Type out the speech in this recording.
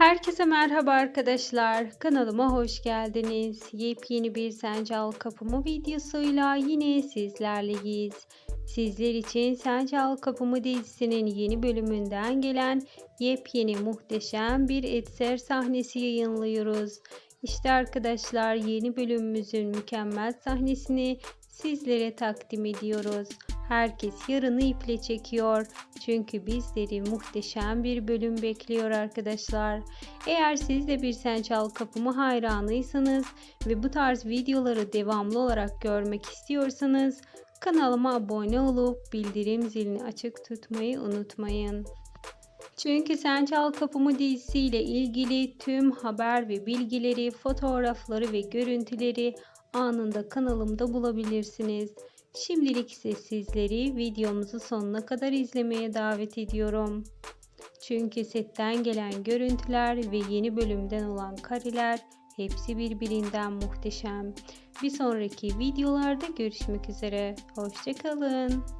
Herkese merhaba arkadaşlar. Kanalıma hoş geldiniz. Yepyeni bir Sence Al Kapımı videosuyla yine sizlerleyiz. Sizler için Sence Al Kapımı dizisinin yeni bölümünden gelen yepyeni muhteşem bir etser sahnesi yayınlıyoruz. İşte arkadaşlar yeni bölümümüzün mükemmel sahnesini sizlere takdim ediyoruz. Herkes yarını iple çekiyor. Çünkü bizleri muhteşem bir bölüm bekliyor arkadaşlar. Eğer siz de bir Sen Çal Kapımı hayranıysanız ve bu tarz videoları devamlı olarak görmek istiyorsanız kanalıma abone olup bildirim zilini açık tutmayı unutmayın. Çünkü Sen Çal Kapımı dizisiyle ilgili tüm haber ve bilgileri, fotoğrafları ve görüntüleri anında kanalımda bulabilirsiniz. Şimdilik ise sizleri videomuzu sonuna kadar izlemeye davet ediyorum. Çünkü setten gelen görüntüler ve yeni bölümden olan kareler hepsi birbirinden muhteşem. Bir sonraki videolarda görüşmek üzere. Hoşçakalın.